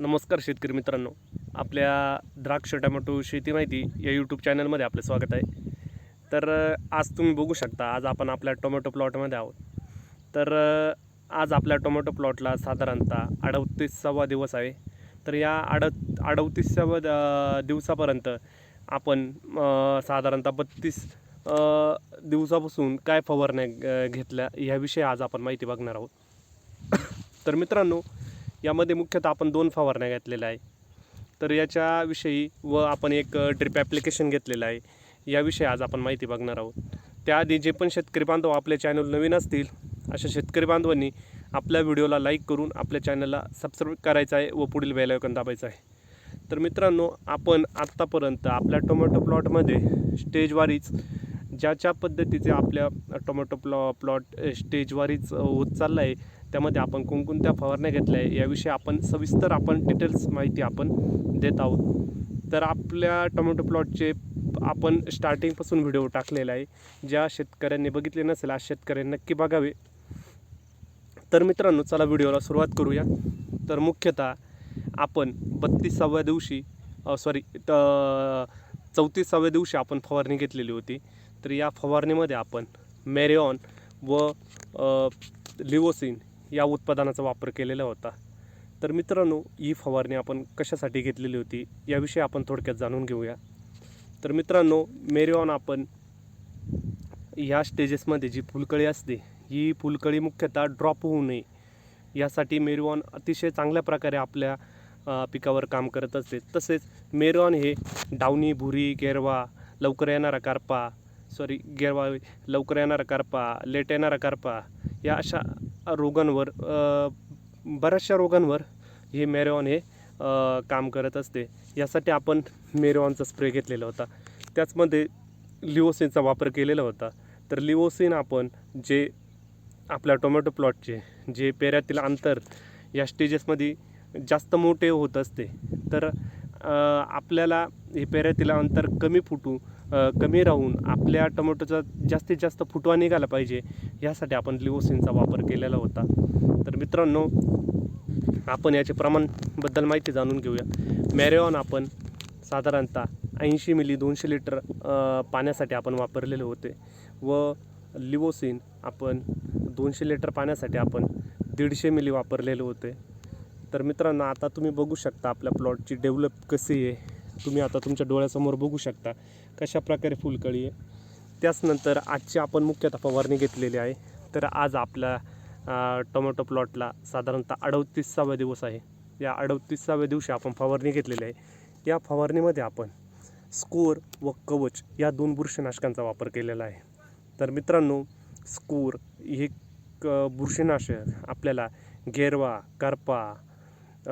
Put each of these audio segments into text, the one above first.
नमस्कार शेतकरी मित्रांनो. आपल्या द्राक्ष टोमॅटो शेती माहिती या यूट्यूब चॅनलमध्ये आपलं स्वागत आहे. तर आज तुम्ही बघू शकता आज आपण आपल्या टोमॅटो प्लॉटमध्ये आहोत. तर आज आपल्या टोमॅटो प्लॉटला साधारणतः अडतीसावा दिवस आहे. तर या अड अडतीसाव्या दिवसापर्यंत आपण साधारणतः बत्तीस दिवसापासून काय फवारण्या घेतल्या ह्याविषयी आज आपण माहिती बघणार आहोत. तर मित्रांनो यामध्ये मुख्यतः आपण दोन फवारण्या घेतलेल्या आहे. तर याच्याविषयी व आपण एक ड्रिप ॲप्लिकेशन घेतलेलं आहे. याविषयी आज आपण माहिती बघणार आहोत. त्याआधी जे पण शेतकरी बांधव आपले चॅनल नवीन असतील अशा शेतकरी बांधवांनी आपल्या व्हिडिओला लाईक करून आपल्या चॅनलला सबस्क्राईब करायचं आहे व पुढील बेलायकन दाबायचं आहे. तर मित्रांनो आपण आत्तापर्यंत आपल्या टोमॅटो प्लॉटमध्ये स्टेजवारीच ज्याच्या पद्धतीचे आपल्या टोमॅटो प्लॉ प्लॉट स्टेजवारीच होत चाललं आहे त्यामध्ये आपण कोणकोणत्या फवारण्या घेतल्या आहे याविषयी आपण सविस्तर आपण डिटेल्स माहिती आपण देत आहोत. तर आपल्या टोमॅटो प्लॉटचे आपण स्टार्टिंगपासून व्हिडिओ टाकलेला आहे. ज्या शेतकऱ्यांनी बघितले नसेल आज शेतकऱ्यांनी नक्की बघावे. तर मित्रांनो चला व्हिडिओला सुरुवात करूया. तर मुख्यतः आपण बत्तीसाव्या दिवशी सॉरी चौतीसाव्या दिवशी आपण फवारणी घेतलेली होती. तर या फवारणीमध्ये आपण मेरेऑन व लिवोसिन या उत्पादनाचा वापर केलेला होता. तर मित्रांनो ही फवारणी आपण कशासाठी घेतलेली होती याविषयी आपण थोडक्यात जाणून घेऊया. तर मित्रांनो मेरिऑन आपण या स्टेजेसमध्ये जी फुलकळी असते ही फुलकळी मुख्यतः ड्रॉप होऊ नये. यासाठी मेरिऑन अतिशय चांगल्या प्रकारे आपल्या पिकावर काम करत असते. तसेच मेरिऑन हे डावणी भुरी गेरवा लवकर येणारा कारपा सॉरी गेरवा लवकर येणारा कारपा लेट येणारा कारपा या अशा रोगांवर बऱ्याचशा रोगांवर हे मेरेऑन हे काम करत असते. यासाठी आपण मेरेऑनचा स्प्रे घेतलेला होता. त्याचमध्ये लिओसिनचा वापर केलेला होता. तर लिओसिन आपण जे आपल्या टोमॅटो प्लॉटचे जे पेऱ्यातील अंतर या स्टेजेसमध्ये जास्त मोठे होत असते. तर आपल्याला हे पेऱ्यातील अंतर कमी फुटू कमी राहून आपल्या टोमॅटोचा जास्तीत जास्त फुटवा निघाला पाहिजे यासाठी आपण लिओसिनचा वापर केलेला होता. तर मित्रांनो आपण याचे प्रमाणबद्दल माहिती जाणून घेऊया. मॅरेऑन आपण साधारणतः ऐंशी मिली दोनशे लिटर पाण्यासाठी आपण वापरलेले होते व लिवोसिन आपण दोनशे लिटर पाण्यासाठी आपण दीडशे मिली वापरलेले होते. तर मित्रांनो आता तुम्ही बघू शकता आपल्या प्लॉटची डेव्हलप कशी आहे. तुम्ही आता तुमच्या डोळ्यासमोर बघू शकता कशा प्रकारे फुलकळी आहे. त्याचनंतर आजची आपण मुख्यतः फवारणी घेतलेली आहे. तर आज आपल्या टोमॅटो प्लॉटला साधारणतः अडतीसावा दिवस आहे. या अडतीसाव्या दिवशी आपण फवारणी घेतलेली आहे. या फवारणीमध्ये आपण स्कोर व कवच या दोन बुरशीनाशकांचा वापर केलेला आहे. तर मित्रांनो स्कोर हे क बुरशीनाशक आपल्याला गेरवा करपा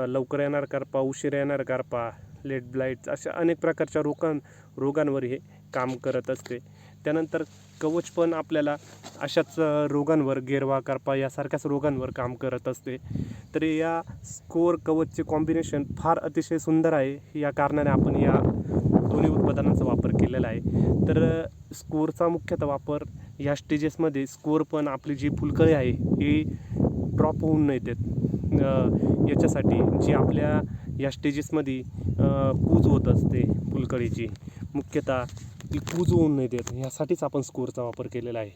लवकर येणार करपा उशीर येणार करपा लेट ब्लाईट्स अशा अनेक प्रकारच्या रोगां रोगांवर हे काम करत असते. त्यानंतर कवच पण आपल्याला अशाच रोगांवर गेरवा करपा यासारख्याच रोगांवर काम करत असते. तर या स्कोर कवचचे कॉम्बिनेशन फार अतिशय सुंदर आहे. या कारणाने आपण या दोन्ही उत्पादनांचा वापर केलेला आहे. तर स्कोअरचा मुख्यतः वापर या स्टेजेसमध्ये स्कोअर पण आपली जी फुलकळी आहे ही ड्रॉप होऊन नाही देत याच्यासाठी जी आपल्या या स्टेजेसमध्ये कूज होत असते फुलकडीची मुख्यतः ती कूज होऊन नाही देत. ह्यासाठीच आपण स्कोरचा वापर केलेला आहे.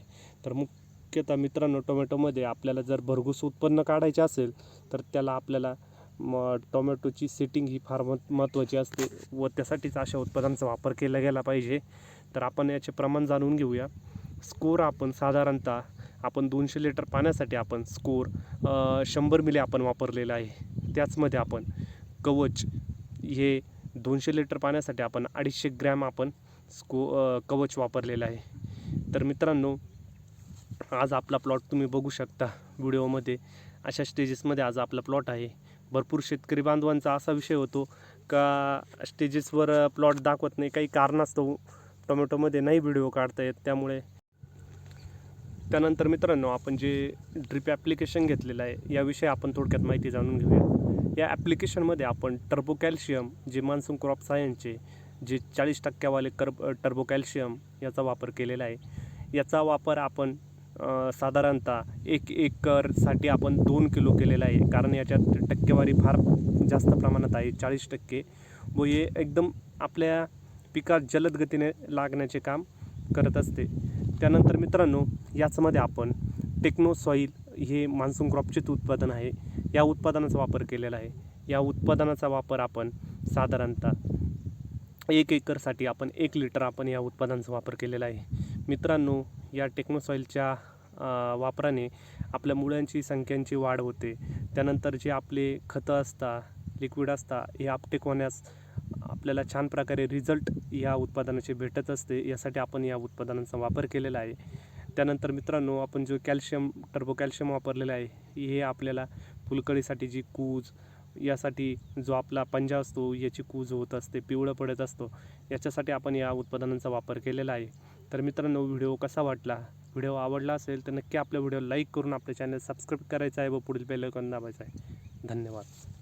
तर मुख्यतः मित्रांनो टोमॅटोमध्ये आपल्याला जर भरघोस उत्पन्न काढायचे असेल तर त्याला आपल्याला म टोमॅटोची सेटिंग ही फार महत्त्वाची असते व त्यासाठीच अशा उत्पादनांचा वापर केला गेला पाहिजे. तर आपण याचे प्रमाण जाणून घेऊया. स्कोर आपण साधारणतः आपण दोनशे लिटर पाण्यासाठी आपण स्कोर शंभर मिली आपण वापरलेला आहे. त्याचमध्ये आपण कवच हे दोनशे लिटर पाण्यासाठी आपण अडीचशे ग्रॅम आपण स्को कवच वापरलेलं आहे. तर मित्रांनो आज आपला प्लॉट तुम्ही बघू शकता व्हिडिओमध्ये. अशा स्टेजेसमध्ये आज आपला प्लॉट आहे. भरपूर शेतकरी बांधवांचा असा विषय होतो का स्टेजेसवर प्लॉट दाखवत नाही काही कारणास्तव टोमॅटोमध्ये नाही व्हिडिओ काढता येत. त्यामुळे त्यानंतर मित्रांनो आपण जे ड्रिप ॲप्लिकेशन घेतलेलं आहे याविषयी आपण थोडक्यात माहिती जाणून घेऊया. या ॲप्लिकेशनमध्ये आपण टर्बो कॅल्शियम जे मान्सून क्रॉप सायन्सचे जे चाळीस टक्क्यावाले कर्ब टर्बो कॅल्शियम याचा वापर केलेला आहे. याचा वापर आपण साधारणतः एक एकरसाठी आपण दोन किलो केलेला आहे. कारण याच्यात टक्केवारी फार जास्त प्रमाणात आहे चाळीस टक्के. व हे एकदम आपल्या पिकात जलद गतीने लागण्याचे काम करत असते. त्यानंतर मित्रांनो याचमध्ये आपण टेक्नो सॉईल हे मान्सून क्रॉपचेच उत्पादन आहे. या उत्पादनाचा वापर केलेला आहे. या उत्पादनाचा वापर आपण साधारणतः एक एकरसाठी आपण एक लिटर आपण या उत्पादनाचा वापर केलेला आहे. मित्रांनो या टेक्नोसॉईलच्या वापराने आपल्या मुळ्यांची संख्यांची वाढ होते. त्यानंतर जे आपले खतं असता लिक्विड असता हे आपटेक होण्यास आपल्याला छान प्रकारे रिझल्ट या उत्पादनाचे भेटत असते. यासाठी आपण या उत्पादनांचा वापर केलेला आहे. त्यानंतर मित्रांनो आपण जो कॅल्शियम टर्बो कॅल्शियम वापरलेलं आहे हे आपल्याला फुलकळीसाठी जी कूज यासाठी जो आपला पंजा असतो याची कूज होत असते पिवळं पडत असतो याच्यासाठी आपण या उत्पादनांचा वापर केलेला आहे. तर मित्रांनो व्हिडिओ कसा वाटला? व्हिडिओ आवडला असेल तर नक्की आपल्या व्हिडिओ लाईक करून आपल्या चॅनल सबस्क्राईब करायचं आहे व पुढील बेलकॉन दाबायचं आहे. धन्यवाद.